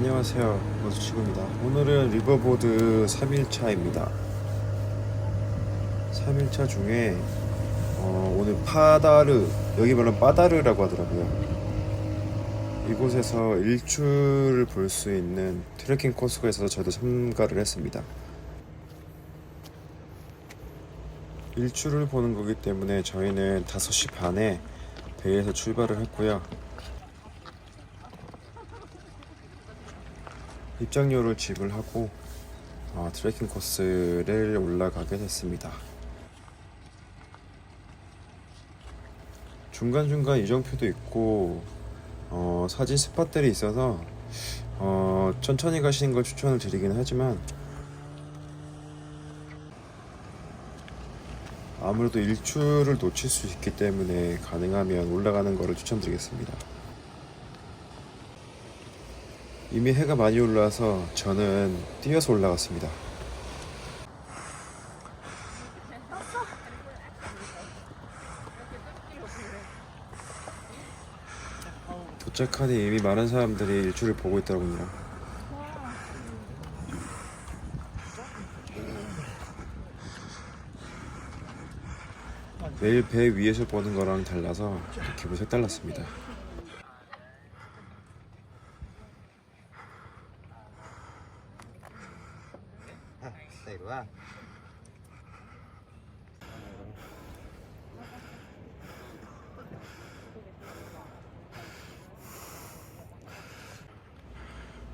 안녕하세요. 모수치구입니다. 오늘은 리버보드 3일차입니다. 3일차 중에 어, 오늘 파다르 여기 말로는 빠다르라고 하더라고요. 이곳에서 일출을 볼 수 있는 트레킹 코스가 있어서 저도 참가를 했습니다. 일출을 보는 거기 때문에 저희는 5시 반에 배에서 출발을 했고요 입장료를 지불하고 어, 트레킹 코스를 올라가게 됐습니다. 중간중간 이정표도 있고 어, 사진 스팟들이 있어서 어, 천천히 가시는 걸 추천을 드리긴 하지만 아무래도 일출을 놓칠 수 있기 때문에 가능하면 올라가는 거를 추천드리겠습니다. 이미 해가 많이 올라와서 저는 뛰어서 올라갔습니다. 도착하니 이미 많은 사람들이 일출을 보고 있더군요. 매일 배 위에서 보는 거랑 달라서 기분 색달랐습니다. Đây đúng không?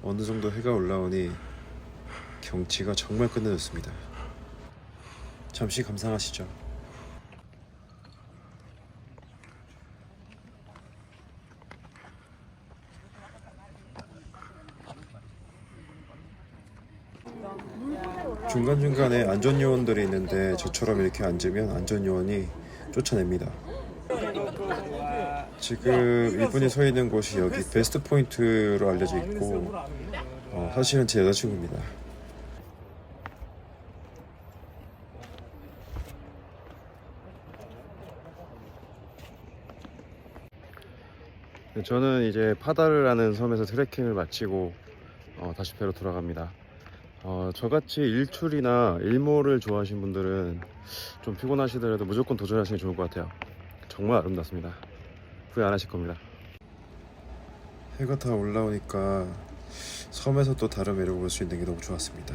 어느 정도 해가 올라오니 경치가 정말 끝내줬습니다. 잠시 감상하시죠. 중간중간에 안전요원들이 있는데 저처럼 이렇게 앉으면 안전요원이 쫓아냅니다. 지금 이분이 서 있는 곳이 여기 베스트 포인트로 알려져 있고 어, 사실은 제 여자친구입니다. 네, 저는 이제 파다르라는 섬에서 트레킹을 마치고 어, 다시 배로 돌아갑니다. 어, 저같이 일출이나 일몰을 좋아하시는 분들은 좀 피곤하시더라도 무조건 도전하시는 게 좋을 것 같아요. 정말 아름답습니다. 후회 안 하실 겁니다. 해가 다 올라오니까 섬에서 또 다른 매력을 볼 수 있는 게 너무 좋았습니다.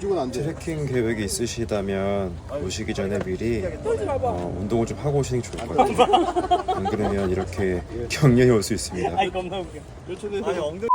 이쪽은 안 돼. 트레킹 계획이 있으시다면 오시기 전에 미리 어, 운동을 좀 하고 오시는 게 좋을 것 같아요. 안 그러면 이렇게 격려해 올 수 있습니다. 아이 겁나 웃겨. 아니 엉덩이